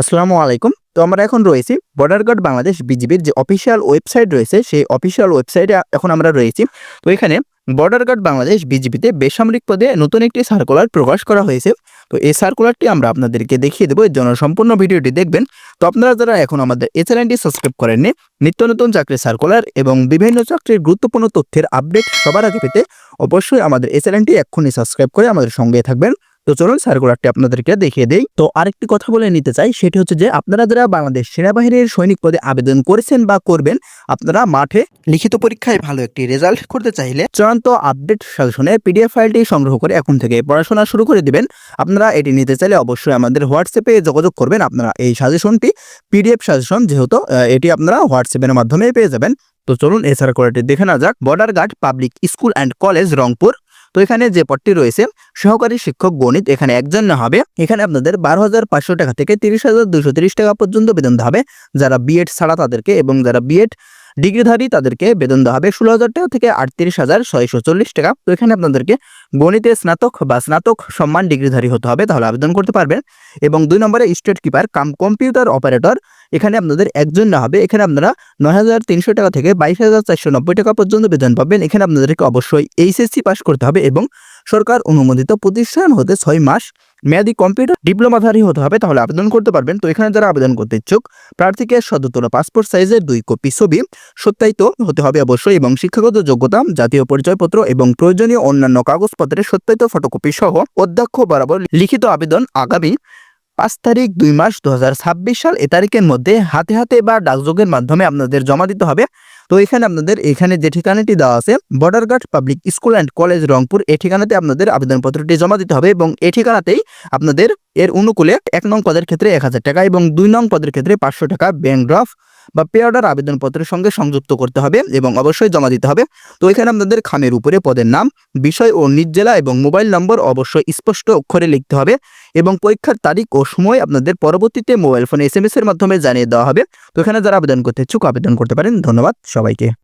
আসসালামু আলাইকুম। তো আমরা এখন রয়েছি বর্ডার গার্ড বাংলাদেশ বিজিবির যে অফিসিয়াল ওয়েবসাইট রয়েছে, সেই অফিসিয়াল ওয়েবসাইটে এখন আমরা রয়েছি। তো এখানে বর্ডার গার্ড বাংলাদেশ বিজিবিতে বেসামরিক পদে নতুন একটি সার্কুলার প্রকাশ করা হয়েছে। তো এই সার্কুলারটি আমরা আপনাদেরকে দেখিয়ে দেবো, এর জন্য সম্পূর্ণ ভিডিওটি দেখবেন। তো আপনারা যারা এখন আমাদের এই চ্যানেলটি সাবস্ক্রাইব করেননি, নিত্য নতুন চাকরির সার্কুলার এবং বিভিন্ন চাকরির গুরুত্বপূর্ণ তথ্যের আপডেট সবার আগে পেতে অবশ্যই আমাদের এই চ্যানেলটি এক্ষুনি সাবস্ক্রাইব করে আমাদের সঙ্গে থাকবেন। তো চলুন সার্কুলারটি আপনাদেরকে দেখিয়ে দেই। তো আরেকটি কথা বলে নিতে চাই, সেটি হচ্ছে যে আপনারা যারা বাংলাদেশ সেনাবাহিনীর সৈনিক পদে আবেদন করেছেন বা করবেন, আপনারা মাঠে লিখিত পরীক্ষায় ভালো একটি রেজাল্ট করতে চাইলে চূড়ান্ত আপডেট সাজেশনে পিডিএফ ফাইলটি সংগ্রহ করে এখন থেকে পড়াশোনা শুরু করে দিবেন। আপনারা এটি নিতে চাইলে অবশ্যই আমাদের হোয়াটসঅ্যাপে যোগাযোগ করবেন, আপনারা এই সাজেশনটি পিডিএফ সাজেশন যেহেতু এটি আপনারা হোয়াটসঅ্যাপের মাধ্যমে পেয়ে যাবেন। তো চলুন এই সার্কুলারটি দেখে না যাক। Border guard public school and college Rangpur. তো এখানে যে পদটি রয়েছে, সহকারী শিক্ষক গণিত এখানে একজন না হবে। এখানে আপনাদের বারো হাজার পাঁচশো টাকা থেকে তিরিশ হাজার দুশো তিরিশ টাকা পর্যন্ত বেতন হবে। যারা বিএড ছাড়া তাদেরকে এবং যারা বিএড ডিগ্রিধারী তাদেরকে বেতন দেওয়া হবে ষোলো হাজার টাকা থেকে আটত্রিশ হাজার ছয়শো চল্লিশ টাকা। তো এখানে আপনাদেরকে গণিতে স্নাতক বা স্নাতক সম্মান ডিগ্রিধারী হতে হবে, তাহলে আবেদন করতে পারবেন। এবং দুই নম্বরে state keeper, cum computer operator এখানে আপনাদের একজন না হবে, এখানে আপনারা নয় হাজার তিনশো টাকা থেকে বাইশ হাজার চারশো নব্বই টাকা পর্যন্ত বেতন পাবেন। এখানে আপনাদেরকে অবশ্যই এইচএসসি পাস করতে হবে এবং সরকার অনুমোদিত প্রতিষ্ঠান হতে ছয় মাস মেয়াদি কম্পিউটার ডিপ্লোমাধারী হতে হবে, তাহলে আবেদন করতে পারবেন। তো এখানে যারা আবেদন করতে ইচ্ছুক, প্রার্থীকে সদ্যতন পাসপোর্ট সাইজের দুই কপি ছবি সত্যায়িত হতে হবে অবশ্যই এবং শিক্ষাগত যোগ্যতা, জাতীয় পরিচয়পত্র এবং প্রয়োজনীয় অন্যান্য কাগজপত্রের সত্যায়িত ফটোকপি সহ অধ্যক্ষ বরাবর লিখিত আবেদন আগামী পাঁচ তারিখ দুই মাস দু হাজার ছাব্বিশ সাল, এ তারিখের মধ্যে হাতে হাতে বা ডাকযোগের মাধ্যমে আপনাদের জমা দিতে হবে। তো এখানে আপনাদের, এখানে যে ঠিকানাটি দেওয়া আছে border guard public school and college Rangpur এই ঠিকানাতে আপনাদের আবেদনপত্রটি জমা দিতে হবে এবং এই ঠিকানাতেই আপনাদের এর অনুকূলে এক নং পদের ক্ষেত্রে এক হাজার টাকা এবং দুই নং পদের ক্ষেত্রে পাঁচশো টাকা ব্যাংক ড্রাফট বা পে অর্ডার আবেদনপত্রের সঙ্গে সংযুক্ত করতে হবে এবং অবশ্যই জমা দিতে হবে। তো এখানে আপনাদের খামের উপরে পদের নাম, বিষয় ও নিজ জেলা এবং মোবাইল নম্বর অবশ্যই স্পষ্ট অক্ষরে লিখতে হবে এবং পরীক্ষার তারিখ ও সময় আপনাদের পরবর্তীতে মোবাইল ফোনে এস এর মাধ্যমে জানিয়ে দেওয়া হবে। তো এখানে যারা আবেদন করতে ইচ্ছুক আবেদন করতে পারেন। ধন্যবাদ সবাইকে।